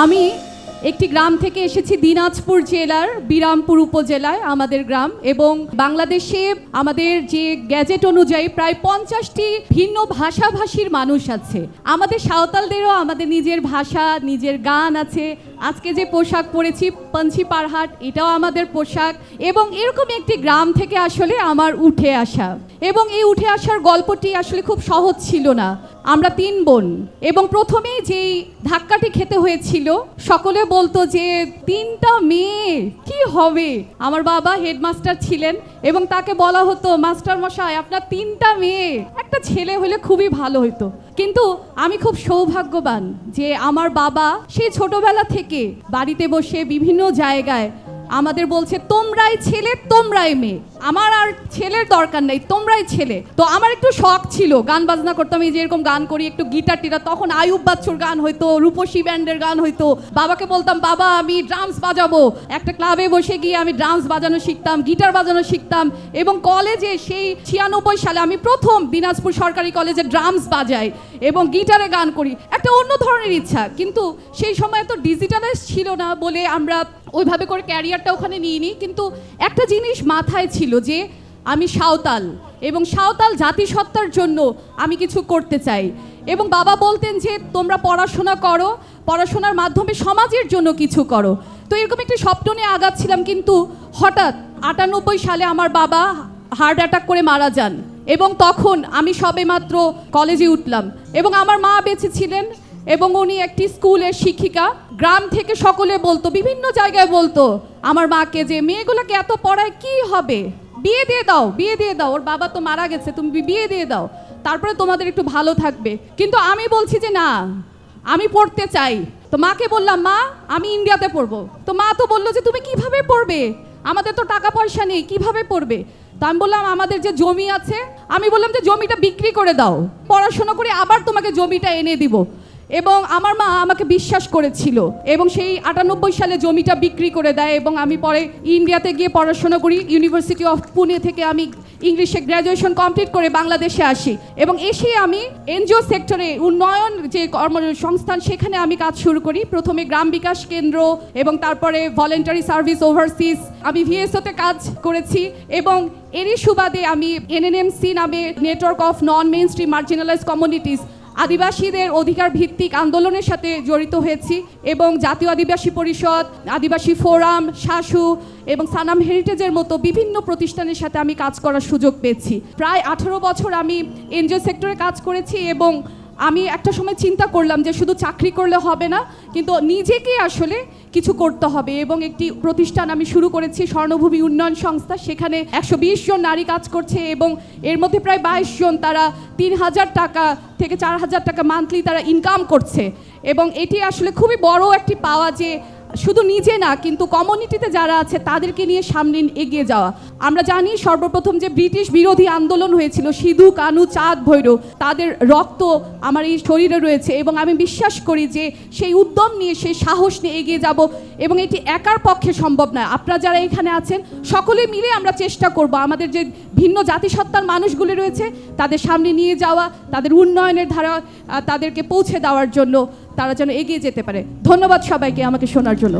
আমি একটি গ্রাম থেকে এসেছি দিনাজপুর জেলার বিরামপুর উপজেলায়, আমাদের গ্রাম, এবং বাংলাদেশে আমাদের যে গ্যাজেট অনুযায়ী প্রায় পঞ্চাশটি ভিন্ন ভাষাভাষীর মানুষ আছে। আমাদের সাঁওতালদেরও আমাদের নিজের ভাষা, নিজের গান আছে আজকে যে পোশাক পরেছি পঞ্চি পারহাট, এটাও আমাদের পোশাক। এবং এরকম একটি গ্রাম থেকে আসলে আমার উঠে আসা। এবং এই উঠে আসার গল্পটি আসলে খুব সহজ ছিল না। আমরা তিন বোন। এবং প্রথমেই যেই ধাক্কাটি খেতে হয়েছিল, সকলে বলতো যে, তিনটা মেয়ে, কি হবে? আমার বাবা হেডমাস্টার ছিলেন এবং তাকে বলা হতো, মাস্টার মশাই, আপনার তিনটা মেয়ে, একটা ছেলে হলে খুবই ভালো হতো কিন্তু আমি খুব সৌভাগ্যবান যে আমার বাবা সেই ছোটবেলা থেকে বাড়িতে বসে বিভিন্ন জায়গায় আমাদের বলছে, তোমরাই ছেলে, তোমরাই মেয়ে। আমার আর ছেলের দরকার নেই, তোমরাই ছেলে। তো আমার একটু শখ ছিল, গান বাজনা করতাম, এই যে এরকম গান করি, একটু গিটার টিটার, তখন আয়ুব বাচ্চুর গান হইতো, রূপসী ব্যান্ডের গান হইতো। বাবাকে বলতাম, বাবা, আমি ড্রামস বাজাবো। একটা ক্লাবে বসে গিয়ে আমি ড্রামস বাজানো শিখতাম, গিটার বাজানো শিখতাম এবং কলেজে সেই ছিয়ানব্বই সালে আমি প্রথম দিনাজপুর সরকারি কলেজে ড্রামস বাজাই এবং গিটারে গান করি। একটা অন্য ধরনের ইচ্ছা, কিন্তু সেই সময় তো ডিজিটালাইজ ছিল না বলে আমরা ওইভাবে করে ক্যারিয়ারটা ওখানে নিইনি, কিন্তু একটা জিনিস মাথায় ছিল যে আমি সাঁওতাল এবং সাঁওতাল জাতিসত্তার জন্য আমি কিছু করতে চাই। এবং বাবা বলতেন যে, তোমরা পড়াশোনা করো, পড়াশোনার মাধ্যমে সমাজের জন্য কিছু করো। তো এরকম একটি স্বপ্ন নিয়ে আগাচ্ছিলাম, কিন্তু হঠাৎ আটানব্বই সালে আমার বাবা হার্ট অ্যাটাক করে মারা যান এবং তখন আমি সবেমাত্র কলেজে উঠলাম এবং আমার মা বেঁচে ছিলেন। এবং উনি একটি স্কুলের শিক্ষিকা, গ্রাম থেকে সকলে বলতো, বিভিন্ন জায়গায় বলতো, আমার মাকে যে মেয়েগুলোকে এত পড়ায় কি হবে? বিয়ে দিয়ে দাও, বিয়ে দিয়ে দাও, ওর বাবা তো মারা গেছে, তুমি বিয়ে দিয়ে দাও, তারপরে তোমাদের একটু ভালো থাকবে। কিন্তু আমি বলছি যে, না, আমি পড়তে চাই। তো মাকে বললাম, মা, আমি ইন্ডিয়াতে পড়ব। তো মা তো বলল যে, তুমি কীভাবে পড়বে? আমাদের তো টাকা পয়সা নেই, কীভাবে পড়বে? তো আমি বললাম, আমাদের যে জমি আছে, আমি বললাম যে, জমিটা বিক্রি করে দাও, পড়াশোনা করে আবার তোমাকে জমিটা এনে দিব। এবং আমার মা আমাকে বিশ্বাস করেছিল এবং সেই আটানব্বই সালে জমিটা বিক্রি করে দেয় এবং আমি পরে ইন্ডিয়াতে গিয়ে পড়াশোনা করি ইউনিভার্সিটি অফ পুনে থেকে আমি ইংলিশে গ্র্যাজুয়েশন কমপ্লিট করে বাংলাদেশে আসি এবং এসে আমি এনজিও সেক্টরে উন্নয়ন যে কর্মসংস্থান সেখানে আমি কাজ শুরু করি। প্রথমে গ্রাম বিকাশ কেন্দ্র এবং তারপরে ভলেন্টারি সার্ভিস ওভারসিস আমি ভিএসওতে কাজ করেছি এবং এরই সুবাদে আমি এনএনএমসি নামে network of non mainstream marginalise communities আদিবাসীদের অধিকার ভিত্তিক আন্দোলনের সাথে জড়িত হয়েছি এবং জাতীয় আদিবাসী পরিষদ, আদিবাসী ফোরাম, শাসু এবং সানাম হেরিটেজের মতো বিভিন্ন প্রতিষ্ঠানের সাথে আমি কাজ করার সুযোগ পেয়েছি। প্রায় আঠারো বছর আমি এনজিও সেক্টরে কাজ করেছি এবং আমি একটা সময় চিন্তা করলাম যে শুধু চাকরি করলে হবে না, কিন্তু নিজেকে আসলে কিছু করতে হবে এবং একটি প্রতিষ্ঠান আমি শুরু করেছি স্বর্ণভূমি উন্নয়ন সংস্থা। সেখানে একশো বিশ জন নারী কাজ করছে এবং এর মধ্যে প্রায় বাইশ জন তারা তিন হাজার টাকা থেকে চার হাজার টাকা মান্থলি তারা ইনকাম করছে। এবং এটি আসলে খুবই বড় একটি পাওয়া যে শুধু নিজে না, কিন্তু কমিউনিটিতে যারা আছে, তাদেরকে নিয়ে সামনে এগিয়ে যাওয়া। আমরা জানি সর্বপ্রথম যে ব্রিটিশ বিরোধী আন্দোলন হয়েছিল, সিধু, কানু, চাঁদ, ভৈরব, তাদের রক্ত আমার এই শরীরে রয়েছে এবং আমি বিশ্বাস করি যে সেই উদ্যম নিয়ে, সেই সাহস নিয়ে এগিয়ে যাব এবং এটি একার পক্ষে সম্ভব নয়। আপনারা যারা এখানে আছেন, সকলে মিলে আমরা চেষ্টা করব আমাদের যে ভিন্ন জাতিসত্তার মানুষগুলি রয়েছে, তাদের সামনে নিয়ে যাওয়া, তাদের উন্নয়নের ধারা তাদেরকে পৌঁছে দেওয়ার জন্য। তারা যেন এগিয়ে যেতে পারে। ধন্যবাদ সবাইকে আমাকে শোনার জন্য।